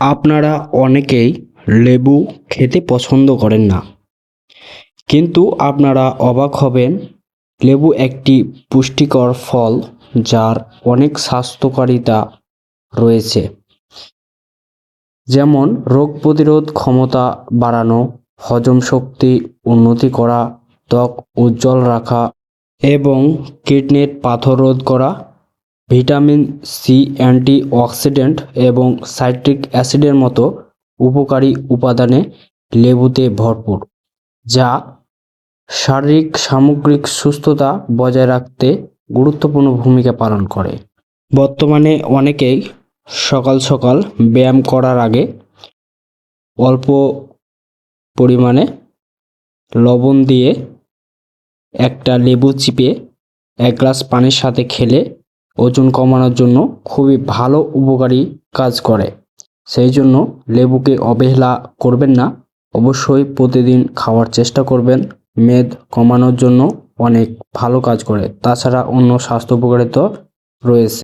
আপনারা অনেকেই লেবু খেতে পছন্দ করেন না। কিন্তু আপনারা অবাক হবেন, লেবু একটি পুষ্টিকর ফল যার অনেক স্বাস্থ্যকারিতা রয়েছে। যেমন, রোগ প্রতিরোধ ক্ষমতা বাড়ানো, হজম শক্তি উন্নতি করা, ত্বক উজ্জ্বল রাখা এবং কিডনির পাথর রোধ করা ভিটামিন সি, অ্যান্টিঅক্সিডেন্ট এবং সাইট্রিক অ্যাসিডের মতো উপকারী উপাদানে লেবুতে ভরপুর, যা শারীরিক সামগ্রিক সুস্থতা বজায় রাখতে গুরুত্বপূর্ণ ভূমিকা পালন করে। বর্তমানে অনেকেই সকাল সকাল ব্যায়াম করার আগে অল্প পরিমাণে লবণ দিয়ে একটা লেবু চিপে এক গ্লাস পানির সাথে খেলে ওজন কমানোর জন্য খুবই ভালো উপকারী কাজ করে। সেই জন্য লেবুকে অবহেলা করবেন না। অবশ্যই প্রতিদিন খাওয়ার চেষ্টা করবেন। মেদ কমানোর জন্য অনেক ভালো কাজ করে। তাছাড়া অন্য স্বাস্থ্য উপকারিতা রয়েছে।